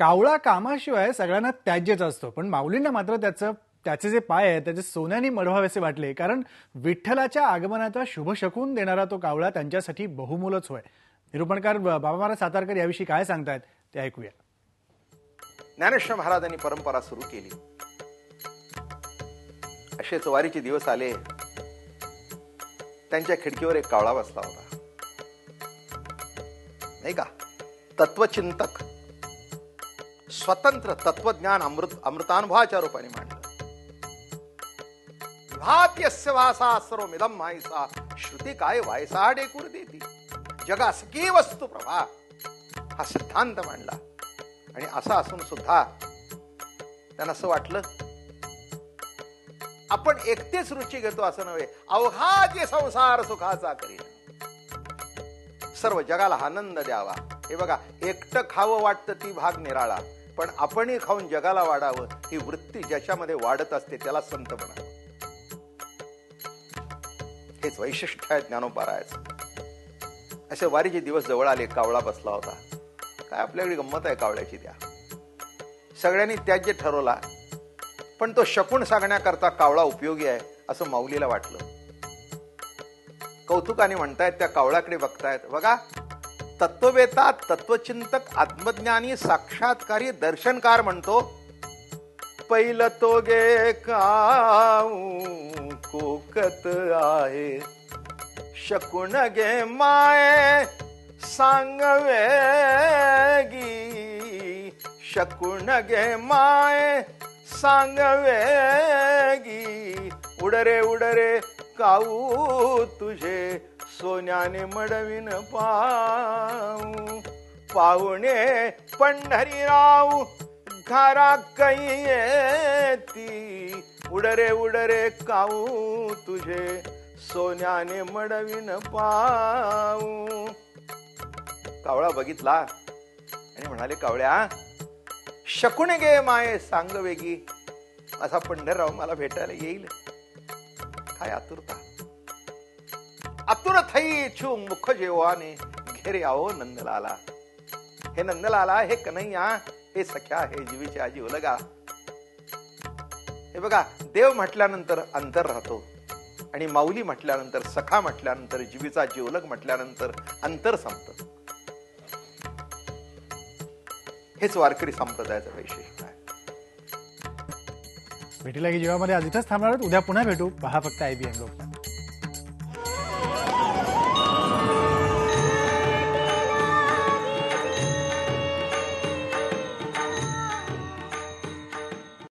कावळा कामाशिवाय सगळ्यांना त्याज्यच असतो. पण माऊलींना मात्र त्याचं त्याचे जे पाय आहेत त्याचे सोन्याने मढवावेसे वाटले. कारण विठ्ठलाच्या आगमनाचा शुभ शकून देणारा तो कावळा त्यांच्यासाठी बहुमूलच होय. निरूपणकार बाबा महाराज सातारकर याविषयी काय सांगतायत ते ऐकूया. ज्ञानेश्वर महाराजांनी परंपरा सुरू केली. असे चवारीचे दिवस आले. त्यांच्या खिडकीवर एक कावळा बसला होता. नाही का? तत्वचिंतक. स्वतंत्र तत्वज्ञान अमृत अमृतानुभवाच्या रूपाने मांडलं. भात्यस्य वासा सर्वमिदम मायसा श्रुती काय वायसा डेकूर देती. जगास की वस्तू प्रभा हा सिद्धांत मांडला. आणि असं असून सुद्धा त्यांना असं वाटलं आपण एकटेच रुची घेतो असं नव्हे अवघा जे संसार सुखाचा करीन. सर्व जगाला आनंद द्यावा. हे बघा एकटं खावं वाटतं ती भाग निराळा. पण आपणही खाऊन जगाला वाढावं ही वृत्ती ज्याच्यामध्ये वाढत असते त्याला संत म्हणा हेच वैशिष्ट्य आहे ज्ञानोपारायचं. असे वारीचे दिवस जवळ आले कावळा बसला होता. काय आपल्याकडे गंमत आहे कावळ्याची त्या. सगळ्यांनी त्याज्य ठरवला पण तो शकून सांगण्याकरता कावळा उपयोगी आहे असं माऊलीला वाटलं. कौतुकाने म्हणतायत त्या कावळ्याकडे बघतायत. बघा तत्ववेता तत्वचिंतक आत्मज्ञानी साक्षात्कारी दर्शनकार म्हणतो पहिलं तो गे काऊ कोकत आहे. शकुन गे माय सांगवेगी शकुन गे माय सांगवेगी उडरे उडरे काऊ तुझे सोन्याने मडविन पाऊ पाहुणे पंढरीराव घरा कै येती. उडरे उडरे काऊ तुझे सोन्याने मडविन पाऊ कावळा बघितला? आणि म्हणाले कावळ्या शकून गे माये सांग वेगी असा पंढरराव मला भेटायला येईल. काय आतुरता. आतुर थई इच्छु मुख जेवाने घेरे आओ नंदलाला. हे नंदलाला हे कन्हैया हे सख्या हे जीवीची आजी उलगा. हे बघा देव म्हटल्यानंतर अंतर राहतो. आणि माऊली म्हटल्यानंतर सखा म्हटल्यानंतर जीवीचा जीवलग म्हटल्यानंतर अंतर संपत. हेच वारकरी संप्रदायाचं वैशिष्ट्य आहे. भेटीला की जीवामध्ये आज इथंच थांबणार उद्या पुन्हा भेटू. पहा फक्त आय लोक